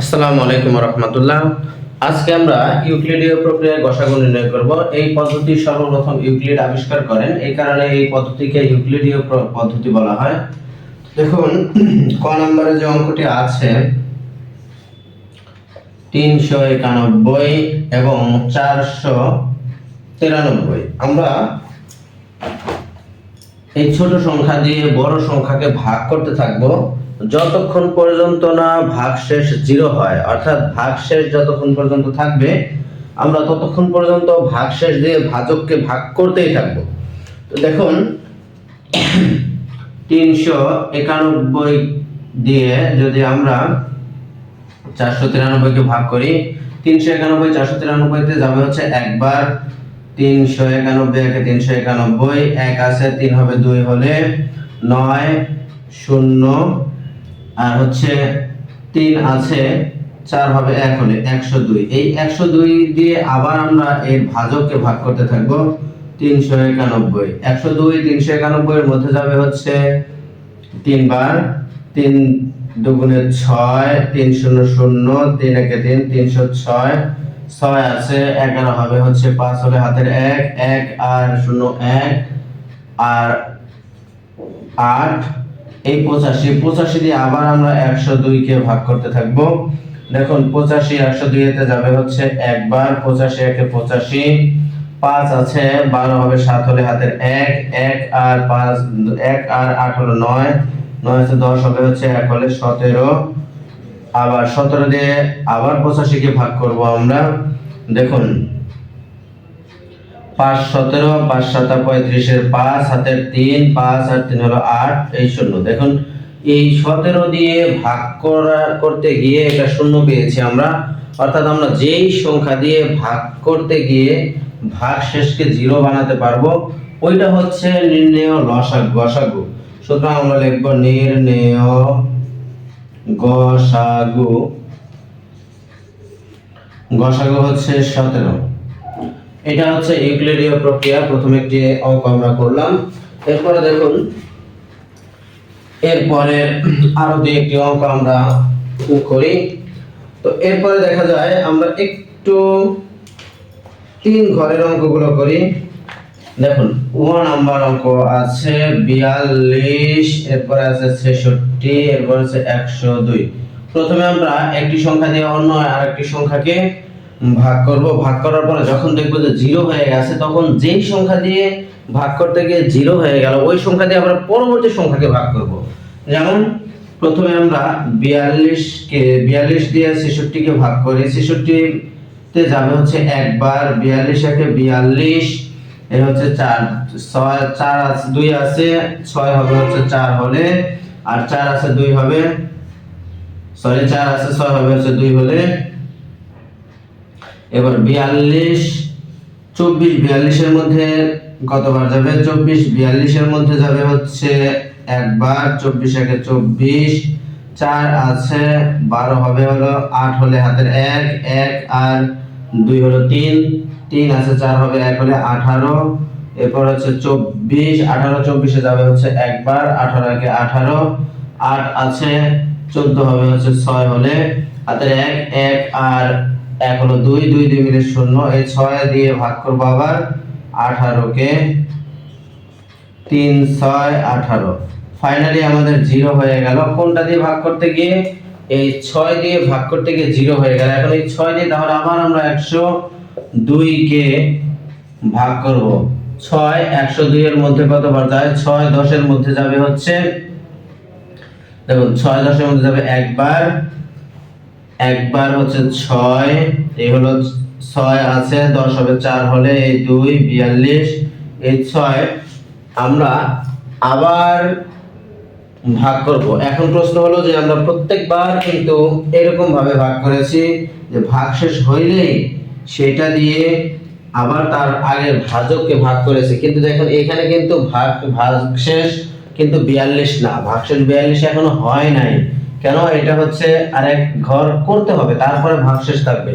আসসালামু আলাইকুম রহমতুল্লাহ আজকে আমরা ইউক্লিডীয় প্রক্রিয়ায় গসাগু নির্ণয় করব। এই পদ্ধতি সর্বপ্রথম ইউক্লিড আবিষ্কার করেন। এই কারণে এই পদ্ধতিকে ইউক্লিডীয় পদ্ধতি বলা হয়। দেখুন, ক নম্বরে যে অঙ্কটি আছে, তিনশো একানব্বই এবং চারশো তিরানব্বই। আমরা এই ছোট সংখ্যা দিয়ে বড় সংখ্যাকে ভাগ করতে থাকব। যতক্ষণ পর্যন্ত না ভাগশেষ জিরো হয়, অর্থাৎ ভাগশেষ যতক্ষণ পর্যন্ত থাকবে, আমরা ততক্ষণ পর্যন্ত ভাগশেষ দিয়ে ভাজককে ভাগ করতেই থাকব। তো দেখুন, তিনশো একানব্বই দিয়ে যদি আমরা চারশো তিরানব্বইকে ভাগ করি, তিনশো একানব্বই, চারশো তিরানব্বইতে যাবে হচ্ছে একবার তিনশো একানব্বই একে তিনশো একানব্বই, এক আছে তিন হবে দুই হলে নয়, শূন্য আর হচ্ছে তিন আছে, চার হবে এক হলে একশো দুই। এই একশো দুই দিয়ে আবার আমরা এর ভাজককে ভাগ করতে থাকব তিনশো একানব্বই। একশো দুই তিনশো একানব্বই এর মধ্যে যাবে হচ্ছে তিনবার। তিন দুগুণে ছয়, তিন শূন্য শূন্য, তিন একে তিন, তিনশো ছয়। ছয় আছে, এগারো হবে হচ্ছে পাঁচ হলে হাতের এক এক আর শূন্য এক। আর আট এই পঁচাশি পঁচাশি দিয়ে আবার আমরা একশো দুইকে ভাগ করতে থাকব। দেখুন, পঁচাশি, একশো দুইতে যাবে হচ্ছে একবার, পঁচাশি একে পঁচাশি, পাঁচ আছে, বারো হবে সাত হলে হাতের এক এক আর পাঁচ, এক আর আট হলো নয় নয় আছে দশ হবে হচ্ছে এক হলে সতেরো। আবার সতেরো দিয়ে আবার পঁচাশিকে ভাগ করব আমরা। দেখুন পাঁচ সতেরো, পাঁচ সাতা পঁয়ত্রিশের পাঁচ হাতের তিন, পাঁচ আর তিন হলো আট, এই শূন্য। দেখুন, এই সতেরো দিয়ে ভাগ করা করতে গিয়ে এটা শূন্য পেয়েছি আমরা। অর্থাৎ আমরা যেই সংখ্যা দিয়ে ভাগ করতে গিয়ে ভাগ শেষকে জিরো বানাতে পারব, ওইটা হচ্ছে নির্ণেয় লসাগু, গসাগু। সুতরাং আমরা লিখব নির্ণেয় গসাগু। গসাগু হচ্ছে সতেরো। এটা হচ্ছে ইউক্লিডীয় প্রক্রিয়া, প্রথম একটি অঙ্ক আমরা করলাম। এরপরে দেখুন, এরপরে আরও দুই একটি অঙ্ক আমরা করি। তো এরপরে দেখা যায়, আমরা একটু তিন ঘরের অঙ্কগুলো করি। দেখুন ও নাম্বার অঙ্ক আছে বিয়াল্লিশ, এরপরে আছে ছেষট্টি, এরপর আছে একশো দুই। প্রথমে আমরা একটি সংখ্যা দিয়ে অন্য আরেকটি সংখ্যাকে ভাগ করব, ভাগ করার পরে যখন দেখব যে জিরো হয়ে গেছে, তখন যেই সংখ্যা দিয়ে ভাগ করতে গিয়ে জিরো হয়ে গেল, ওই সংখ্যা দিয়ে আমরা পরবর্তী সংখ্যাকে ভাগ করব। যেমন প্রথমে আমরা বিয়াল্লিশকে, বিয়াল্লিশ দিয়ে ছেষট্টিকে ভাগ করি, ছেষট্টিতে যাবে হচ্ছে একবার, বিয়াল্লিশ একে বিয়াল্লিশ, এ হচ্ছে চার, ছয়, চার আছে দুই আছে ছয় হবে হচ্ছে চার হলে, আর চার আছে দুই হবে, সরি, চার আছে ছয় হবে হচ্ছে দুই হলে এবার বিয়াল্লিশ, চব্বিশ, বিয়াল্লিশের মধ্যে কতবার যাবে? চব্বিশ, বিয়াল্লিশের মধ্যে যাবে হচ্ছে একবার, চব্বিশ একে চব্বিশ, চার আছে, বারো হবে হলো আট হলে হাতের এক এক আর দুই হলো তিন তিন আছে, চার হবে এক হলে আঠারো, এরপর হচ্ছে চব্বিশ, আঠারো, চব্বিশে যাবে হচ্ছে একবার, আঠারো একে আঠারো, আট আছে, চোদ্দ হবে হচ্ছে ছয় হলে হাতের এক এক আর এক হলো দুই দুই দুই মিলে শূন্য। এই ছয় দিয়ে ভাগ করব আবার আঠারোকে। তিন, ছয়, আঠারো। ফাইনালি আমাদের জিরো হয়ে গেল। কোনটা দিয়ে ভাগ করতে গিয়ে? এই ছয় দিয়ে ভাগ করতে গিয়ে জিরো হয়ে গেল। এখন এই ছয় দিয়ে তাহলে আবার আমরা একশো দুইকে ভাগ করব। ছয় একশো দুই এর মধ্যে কতবার যায়? ছয় দশের মধ্যে যাবে হচ্ছে, দেখুন, ছয় দশের মধ্যে যাবে একবার। একবার হচ্ছে ছয়, এই হলো ছয় আছে, দশ হবে চার হলে এই দুই, বিয়াল্লিশ, এই ছয়। আমরা আবার ভাগ করব। এখন প্রশ্ন হলো যে আমরা প্রত্যেকবার কিন্তু এরকম ভাবে ভাগ করেছি যে ভাগ শেষ হইলেই সেটা দিয়ে আবার তার আগের ভাজককে ভাগ করেছি। কিন্তু দেখুন, এখানে কিন্তু ভাগ ভাগ শেষ কিন্তু বিয়াল্লিশ না। ভাগ শেষ বিয়াল্লিশ এখনও হয় নাই। কেন? এটা হচ্ছে আরেক ঘর করতে হবে, তারপরে ভাগশেষ থাকবে।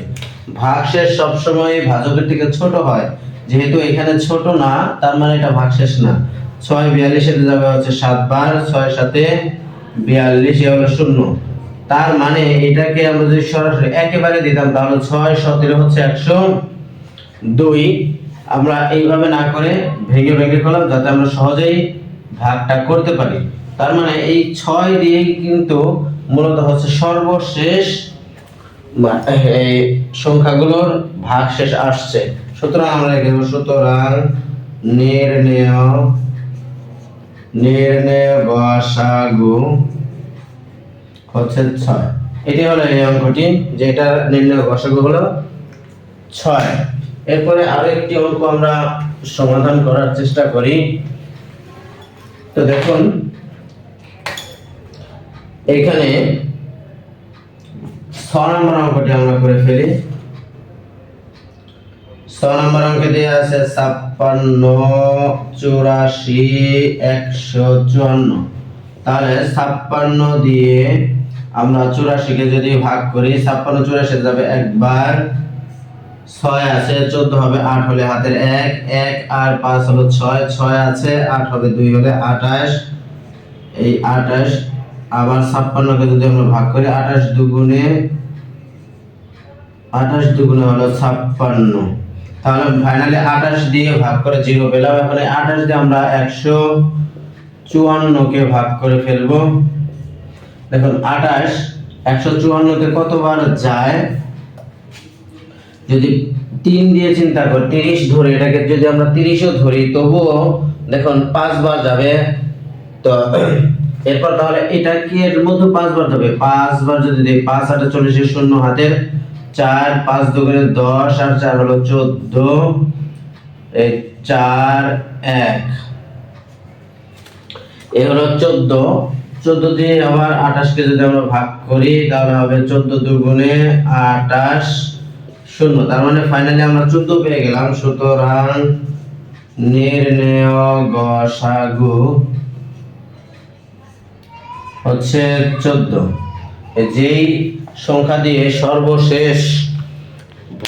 ভাগশেষ সবসময় ভাজকের থেকে ছোট হয়। যেহেতু এখানে ছোট না, তার মানে এটা ভাগশেষ না। ছয় বিয়াল্লিশে যাবে হচ্ছে সাতবার ছয় সাথে বিয়াল্লিশ হলো শূন্য। তার মানে এটাকে আমরা যদি সরাসরি একেবারে দিতাম, তাহলে ছয় সতেরো হচ্ছে একশো দুই। আমরা এইভাবে না করে ভেঙে ভেঙে করলাম, যাতে আমরা সহজেই ভাগটা করতে পারি। তার মানে এই ছয় দিয়েই কিন্তু মূলত হচ্ছে সর্বশেষ এই সংখ্যাগুলোর ভাগ শেষ আসছে। সুতরাং আমরা লিখে দেবো সুতরাং নির্ণয় নির্ণয় গসাগু হচ্ছে ছয়। এটি হলো এই অঙ্কটি, যেটা নির্ণয় গসাগু হলো ছয়। এরপরে আরেকটি অঙ্ক আমরা সমাধান করার চেষ্টা করি। তো দেখুন এখানে ছ নম্বর অঙ্কটি আমরা করে ফেলি। ছ নম্বর অঙ্কে দেওয়া আছে ছাপ্পান্ন, চুরাশি, একশো চুয়ান্ন। তাহলে ছাপ্পান্ন দিয়ে আমরা চুরাশিকে যদি ভাগ করি, ছাপ্পান্ন চুরাশি যাবে একবার, ছয় আছে, চোদ্দ হবে, আট হলে হাতের এক এক আর পাঁচ হলো ছয় ছয় আছে, আট হবে দুই হলে আঠাশ। এই আঠাশ আবার ছাপ্পান্নকে যদি আমরা ভাগ করি, আঠাশ দুগুণে আঠাশ দুগুণে হলো ছাপ্পান্ন। তাহলে ফাইনালি আঠাশ দিয়ে ভাগ করে জিরো পেলাম। এখন আঠাশ দিয়ে আমরা একশো চুয়ান্নকে ভাগ করে ফেলব। দেখুন, আঠাশ একশো চুয়ান্নকে কতবার যায়? যদি তিন দিয়ে চিন্তা করি, তিরিশ ধরে, এটাকে যদি আমরা তিরিশও ধরি, তবুও দেখুন পাঁচবার যাবে। তো এরপর তাহলে এটা কি এর মধ্যে পাঁচবার যাবে পাঁচবার যদি দিই, পাঁচ আটে চল্লিশে শূন্য হাতের চার, পাঁচ দুগুণে দশ, আর চার হলো চোদ্দ। চার, এক। এ হলো চোদ্দ। চোদ্দ দিয়ে আবার আঠাশকে যদি আমরা ভাগ করি, তাহলে হবে চোদ্দ দুগুণে আঠাশ শূন্য। তার মানে ফাইনালি আমরা চোদ্দ পেয়ে গেলাম। সুতরাং নির্ণয় গসাগু হচ্ছে চোদ্দ। যেই সংখ্যা দিয়ে সর্বশেষ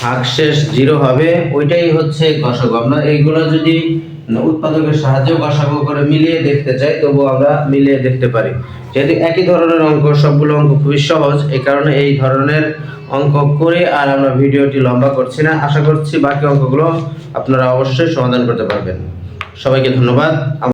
ভাগশেষ জিরো হবে, ওইটাই হচ্ছে গসাগু আমরা এইগুলো যদি উৎপাদকের সাহায্যে গসাগু করে মিলিয়ে দেখতে চাই তবু আমরা মিলিয়ে দেখতে পারি। যেহেতু একই ধরনের অঙ্ক, সবগুলো অঙ্ক খুবই সহজ এই কারণে এই ধরনের অঙ্ক করে আর আমরা ভিডিওটি লম্বা করছি না। আশা করছি বাকি অঙ্কগুলো আপনারা অবশ্যই সমাধান করতে পারবেন। সবাইকে ধন্যবাদ।